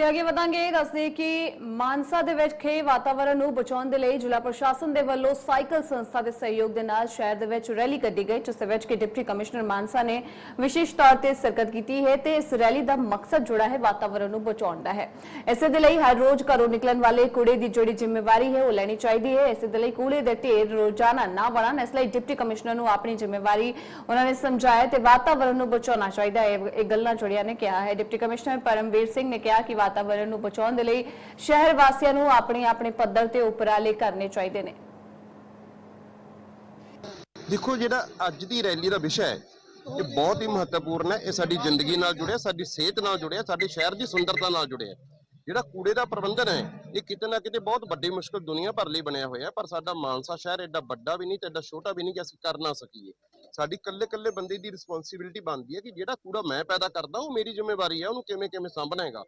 ਤੇ ਅੱਗੇ ਵਧਾਂਗੇ ਦੱਸਦੇ ਕਿ ਮਾਨਸਾ ਦੇ ਵਿੱਚ ਖੇ ਵਾਤਾਵਰਣ ਨੂੰ ਬਚਾਉਣ ਦੇ ਲਈ ਜ਼ਿਲ੍ਹਾ ਪ੍ਰਸ਼ਾਸਨ ਦੇ ਵੱਲੋਂ ਸਾਈਕਲ ਸੰਸਥਾ ਦੇ ਸਹਿਯੋਗ ਦੇ ਨਾਲ ਸ਼ਹਿਰ ਦੇ ਵਿੱਚ ਰੈਲੀ ਕੱਢੀ ਗਈ, ਜਿਸ ਵਿੱਚ ਕਿ ਡਿਪਟੀ ਕਮਿਸ਼ਨਰ ਮਾਨਸਾ ਨੇ ਵਿਸ਼ੇਸ਼ ਤੌਰ ਤੇ ਸ਼ਿਰਕਤ ਕੀਤੀ ਹੈ ਤੇ ਇਸ ਰੈਲੀ ਦਾ ਮਕਸਦ ਜੁੜਾ ਹੈ ਵਾਤਾਵਰਣ ਨੂੰ ਬਚਾਉਣ ਦਾ ਹੈ। ਇਸੇ ਦੇ ਲਈ ਹਰ ਰੋਜ਼ ਘਰੋਂ ਨਿਕਲਣ ਵਾਲੇ ਕੂੜੇ ਦੀ ਜਿਹੜੀ ਜ਼ਿੰਮੇਵਾਰੀ ਹੈ ਉਹ ਲੈਣੀ ਚਾਹੀਦੀ ਹੈ। ਇਸੇ ਦੇ ਲਈ ਕੂੜੇ ਦੇ ਢੇਰ ਰੋਜ਼ਾਨਾ ਨਾ ਬਣਨ ਇਸ ਲਈ ਡਿਪਟੀ ਕਮਿਸ਼ਨਰ ਨੂੰ ਆਪਣੀ ਜ਼ਿੰਮੇਵਾਰੀ ਉਹਨਾਂ ਨੇ ਸਮਝਾਇਆ ਤੇ ਵਾਤਾਵਰਣ ਨੂੰ ਬਚਾਉਣਾ ਚਾਹੀਦਾ ਹੈ। ਇਹ ਗੱਲਾਂ ਜੁੜੀਆਂ ਨੇ ਕਿਹਾ ਹੈ। ਡਿਪਟੀ ਕਮਿਸ਼ਨਰ ਪਰਮਵੀਰ ਸਿੰਘ ਨੇ ਕਿਹਾ ਕਿ ਵਾਤਾਵਰਣ ਨੂੰ ਬਚਾਉਣ ਦੇ ਲਈ ਸ਼ਹਿਰ ਵਾਸੀਆਂ ਨੂੰ ਆਪਣੇ ਆਪਣੇ ਪੱਧਰ ਤੇ ਉਪਰਾਲੇ ਕਰਨੇ ਚਾਹੀਦੇ ਨੇ। ਦੇਖੋ, ਜਿਹੜਾ ਅੱਜ ਦੀ ਰੈਲੀ ਦਾ ਵਿਸ਼ਾ ਹੈ, ਇਹ ਬਹੁਤ ਹੀ ਮਹੱਤਵਪੂਰਨ ਹੈ। ਇਹ ਸਾਡੀ ਜ਼ਿੰਦਗੀ ਨਾਲ ਜੁੜਿਆ, ਸਾਡੀ ਸਿਹਤ ਨਾਲ ਜੁੜਿਆ, ਸਾਡੇ ਸ਼ਹਿਰ ਦੀ ਸੁੰਦਰਤਾ ਨਾਲ ਜੁੜਿਆ। ਜਿਹੜਾ ਕੂੜੇ ਦਾ ਪ੍ਰਬੰਧਨ ਹੈ, ਇਹ ਕਿਤੇ ਨਾ ਕਿਤੇ ਬਹੁਤ ਵੱਡੀ ਮੁਸ਼ਕਲ ਦੁਨੀਆ ਭਰ ਲਈ ਬਣਿਆ ਹੋਇਆ ਪਰ ਸਾਡਾ ਮਾਨਸਾ ਸ਼ਹਿਰ ਐਡਾ ਵੱਡਾ ਵੀ ਨਹੀਂ ਤੇ ਐਡਾ ਛੋਟਾ ਵੀ ਨਹੀਂ ਕਿ ਅਸੀਂ ਕਰ ਨਾ ਸਕੀਏ। ਸਾਡੀ ਕੱਲੇ ਕੱਲੇ ਬੰਦੇ ਦੀ ਰਿਸਪੌਂਸਿਬਿਲਟੀ ਬਣਦੀ ਹੈ ਕਿ ਜਿਹੜਾ ਕੂੜਾ ਮੈਂ ਪੈਦਾ ਕਰਦਾ, ਉਹ ਮੇਰੀ ਜ਼ਿੰਮੇਵਾਰੀ ਹੈ, ਉਹਨੂੰ ਕਿਵੇਂ ਕਿਵੇਂ ਸਾਂਭਣਾ ਹੈਗਾ।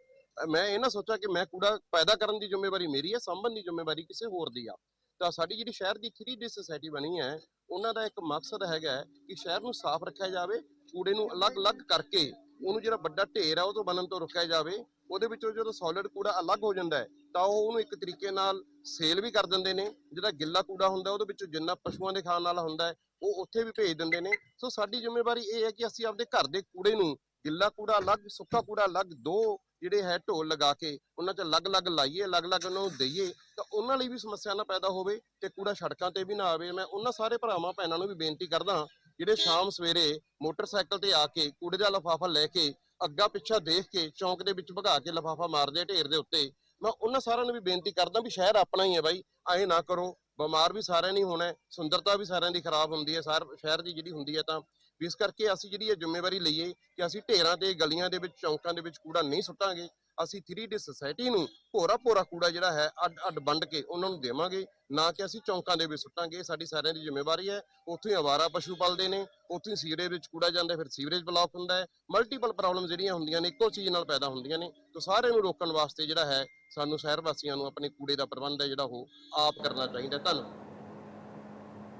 ਮੈਂ ਇਹ ਨਾ ਸੋਚਾਂ ਕਿ ਮੈਂ ਕੂੜਾ ਪੈਦਾ ਕਰਨ ਦੀ ਜ਼ਿੰਮੇਵਾਰੀ ਮੇਰੀ ਹੈ, ਸਾਂਭਣ ਦੀ ਜ਼ਿੰਮੇਵਾਰੀ ਕਿਸੇ ਹੋਰ ਦੀ ਆ। ਤਾਂ ਸਾਡੀ ਜਿਹੜੀ ਸ਼ਹਿਰ ਦੀ 3D ਸੁਸਾਇਟੀ ਬਣੀ ਹੈ, ਉਹਨਾਂ ਦਾ ਇੱਕ ਮਕਸਦ ਹੈਗਾ ਕਿ ਸ਼ਹਿਰ ਨੂੰ ਸਾਫ਼ ਰੱਖਿਆ ਜਾਵੇ, ਕੂੜੇ ਨੂੰ ਅਲੱਗ-ਅਲੱਗ ਕਰਕੇ ਉਹਨੂੰ ਜਿਹੜਾ ਵੱਡਾ ਢੇਰ ਆ, ਉਹ ਤੋਂ ਬਣਨ ਤੋਂ ਰੋਕਿਆ ਜਾਵੇ। ਉਹਦੇ ਵਿੱਚੋਂ ਜਦੋਂ ਸੋਲਿਡ ਕੂੜਾ ਅਲੱਗ ਹੋ ਜਾਂਦਾ ਹੈ, ਤਾਂ ਉਹ ਉਹਨੂੰ ਇੱਕ ਤਰੀਕੇ ਨਾਲ ਸੇਲ ਵੀ ਕਰ ਦਿੰਦੇ ਨੇ। ਜਿਹੜਾ ਗਿੱਲਾ ਕੂੜਾ ਹੁੰਦਾ ਉਹਦੇ ਵਿੱਚੋਂ ਜਿੰਨਾ ਪਸ਼ੂਆਂ ਦੇ ਖਾਣ ਵਾਲਾ ਹੁੰਦਾ ਉਹ ਉੱਥੇ ਵੀ ਭੇਜ ਦਿੰਦੇ ਨੇ। ਸੋ ਸਾਡੀ ਜ਼ਿੰਮੇਵਾਰੀ ਇਹ ਹੈ ਕਿ ਅਸੀਂ ਆਪਦੇ ਘਰ ਦੇ ਕੂੜੇ ਨੂੰ ਗਿੱਲਾ ਕੂੜਾ ਅਲੱਗ, ਸੁੱਕਾ ਕੂੜਾ ਅਲੱਗ, ਦੋ ਜਿਹੜੇ ਹੈ ਢੋਲ ਲਗਾ ਕੇ ਉਹਨਾਂ 'ਚ ਅਲੱਗ-ਅਲੱਗ ਲਾਈਏ ਅਲੱਗ-ਅਲੱਗ ਉਹਨਾਂ ਨੂੰ ਦਈਏ, ਤਾਂ ਉਹਨਾਂ ਲਈ ਵੀ ਸਮੱਸਿਆ ਨਾ ਪੈਦਾ ਹੋਵੇ ਤੇ ਕੂੜਾ ਸੜਕਾਂ ਤੇ ਵੀ ਨਾ ਆਵੇ। ਮੈਂ ਉਹਨਾਂ ਸਾਰੇ ਭਰਾਵਾਂ, ਭੈਣਾਂ ਨੂੰ ਵੀ ਬੇਨਤੀ ਕਰਦਾ ਜਿਹੜੇ ਸ਼ਾਮ ਸਵੇਰੇ ਮੋਟਰਸਾਈਕਲ ਤੇ ਆ ਕੇ ਕੂੜੇ ਦਾ ਲਫਾਫਾ ਲੈ ਕੇ, ਅੱਗਾ ਪਿੱਛਾ ਦੇਖ ਕੇ, ਚੌਂਕ ਦੇ ਵਿੱਚ ਭਗਾ ਕੇ ਲਫਾਫਾ ਮਾਰਦੇ ਆ ਢੇਰ ਦੇ ਉੱਤੇ, ਮੈਂ ਉਹਨਾਂ ਸਾਰਿਆਂ ਨੂੰ ਵੀ ਬੇਨਤੀ ਕਰਦਾ ਵੀ ਸ਼ਹਿਰ ਆਪਣਾ ਹੀ ਹੈ ਬਾਈ, ਐਂ ਨਾ ਕਰੋ। ਬਿਮਾਰ ਵੀ ਸਾਰਿਆਂ ਨਹੀਂ ਹੋਣਾ ਸੁੰਦਰਤਾ ਵੀ ਸਾਰਿਆਂ ਦੀ ਖਰਾਬ ਹੁੰਦੀ ਹੈ, ਸਾਰ ਸ਼ਹਿਰ ਦੀ ਜਿਹੜੀ ਹੁੰਦੀ ਹੈ ਤਾਂ ਵੀ ਇਸ ਕਰਕੇ ਅਸੀਂ ਜਿਹੜੀ ਇਹ ਜ਼ਿੰਮੇਵਾਰੀ ਲਈਏ ਕਿ ਅਸੀਂ ਢੇਰਾਂ ਤੇ ਗਲੀਆਂ ਦੇ ਵਿੱਚ, ਚੌਂਕਾਂ ਦੇ ਵਿੱਚ ਕੂੜਾ ਨਹੀਂ ਸੁੱਟਾਂਗੇ। ਅਸੀਂ 3D ਸੁਸਾਇਟੀ ਨੂੰ ਭੋਰਾ ਭੋਰਾ ਕੂੜਾ ਜਿਹੜਾ ਹੈ, ਅੱਡ ਅੱਡ ਵੰਡ ਕੇ ਉਹਨਾਂ ਨੂੰ ਦੇਵਾਂਗੇ। ਨਾ ਕਿ ਅਸੀਂ ਚੌਂਕਾਂ ਦੇ ਵਿੱਚ ਸੁੱਟਾਂਗੇ। ਸਾਡੀ ਸਾਰਿਆਂ ਦੀ ਜ਼ਿੰਮੇਵਾਰੀ ਹੈ। ਉੱਥੋਂ ਹੀ ਆਵਾਰਾ ਪਸ਼ੂ ਪਾਲਦੇ ਨੇ। ਉੱਥੋਂ ਹੀ ਸੀਵਰੇਜ ਵਿੱਚ ਕੂੜਾ ਜਾਂਦਾ, ਫਿਰ ਸੀਵਰੇਜ ਬਲੌਕ ਹੁੰਦਾ ਹੈ। ਮਲਟੀਪਲ ਪ੍ਰੋਬਲਮ ਜਿਹੜੀਆਂ ਹੁੰਦੀਆਂ ਨੇ, ਇੱਕੋ ਚੀਜ਼ ਨਾਲ ਪੈਦਾ ਹੁੰਦੀਆਂ ਨੇ। ਤਾਂ ਸਾਰਿਆਂ ਨੂੰ ਰੋਕਣ ਵਾਸਤੇ ਜਿਹੜਾ ਹੈ, ਸਾਨੂੰ ਸ਼ਹਿਰ ਵਾਸੀਆਂ ਨੂੰ ਆਪਣੇ ਕੂੜੇ ਦਾ ਪ੍ਰਬੰਧ ਹੈ ਜਿਹੜਾ ਉਹ ਆਪ ਕਰਨਾ ਚਾਹੀਦਾ ਧੰਨਵਾਦ।